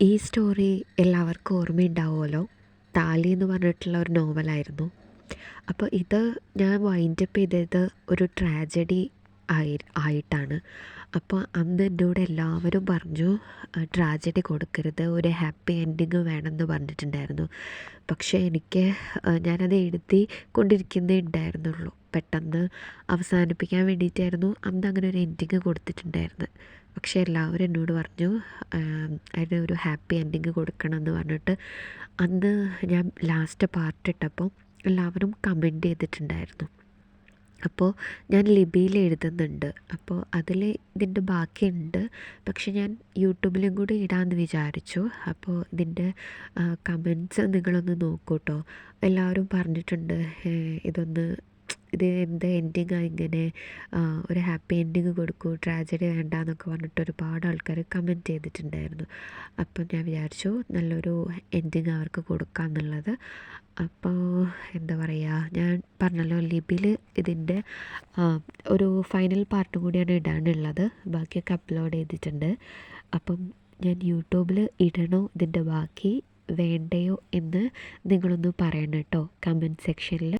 ഈ സ്റ്റോറി എല്ലാവർക്കും ഓർമ്മയുണ്ടാവുമല്ലോ? താലി എന്ന് പറഞ്ഞിട്ടുള്ള ഒരു നോവലായിരുന്നു അപ്പോൾ ഇത് ഞാൻ വൈൻഡപ്പ് ചെയ്തത് ഒരു ട്രാജഡി ആയി ആയിട്ടാണ്. അപ്പോൾ അന്ന് എന്നോട് എല്ലാവരും പറഞ്ഞു ട്രാജഡി കൊടുക്കരുത് ഒരു ഹാപ്പി എൻഡിങ് വേണമെന്ന് പറഞ്ഞിട്ടുണ്ടായിരുന്നു. പക്ഷേ എനിക്ക് ഞാനത് എഴുതി കൊണ്ടിരിക്കുന്നേ ഉണ്ടായിരുന്നുള്ളൂ. പെട്ടെന്ന് അവസാനിപ്പിക്കാൻ വേണ്ടിയിട്ടായിരുന്നു അന്ന് അങ്ങനെ ഒരു എൻഡിങ് കൊടുത്തിട്ടുണ്ടായിരുന്നത്. പക്ഷേ എല്ലാവരും എന്നോട് പറഞ്ഞു അതിന് ഒരു ഹാപ്പി എൻഡിങ് കൊടുക്കണം എന്ന് പറഞ്ഞിട്ട് അന്ന് ഞാൻ ലാസ്റ്റ് പാർട്ട് ഇട്ടപ്പോൾ എല്ലാവരും കമന്റ് ചെയ്തിട്ടുണ്ടായിരുന്നു. അപ്പോൾ ഞാൻ ലിബിയിൽ എഴുതുന്നുണ്ട്. അപ്പോൾ അതിൽ ഇതിന്റെ ബാക്കിയുണ്ട്. പക്ഷെ ഞാൻ യൂട്യൂബിലും കൂടി ഇടാമെന്ന് വിചാരിച്ചു. അപ്പോൾ ഇതിന്റെ കമന്റ്സ് നിങ്ങളൊന്ന് നോക്കൂ കേട്ടോ എല്ലാവരും പറഞ്ഞിട്ടുണ്ട് ഇതൊന്ന് ഇത് എന്ത് എൻഡിങ്ങാണ് ഇങ്ങനെ ഒരു ഹാപ്പി എൻഡിങ് കൊടുക്കൂ ട്രാജഡി വേണ്ട എന്നൊക്കെ പറഞ്ഞിട്ട് ഒരുപാട് ആൾക്കാർ കമന്റ് ചെയ്തിട്ടുണ്ടായിരുന്നു. അപ്പം ഞാൻ വിചാരിച്ചു നല്ലൊരു എൻഡിങ് അവർക്ക് കൊടുക്കാം എന്നുള്ളത്. അപ്പോൾ എന്താ പറയുക ഞാൻ പറഞ്ഞല്ലോ ലിബിൽ ഇതിന്റെ ഒരു ഫൈനൽ പാർട്ടും കൂടിയാണ് ഇടാനുള്ളത്. ബാക്കിയൊക്കെ അപ്ലോഡ് ചെയ്തിട്ടുണ്ട്. അപ്പം ഞാൻ യൂട്യൂബിൽ ഇടണോ ഇതിന്റെ ബാക്കി വേണ്ടയോ എന്ന് നിങ്ങളൊന്ന് പറയണം കേട്ടോ കമന്റ് സെക്ഷനിൽ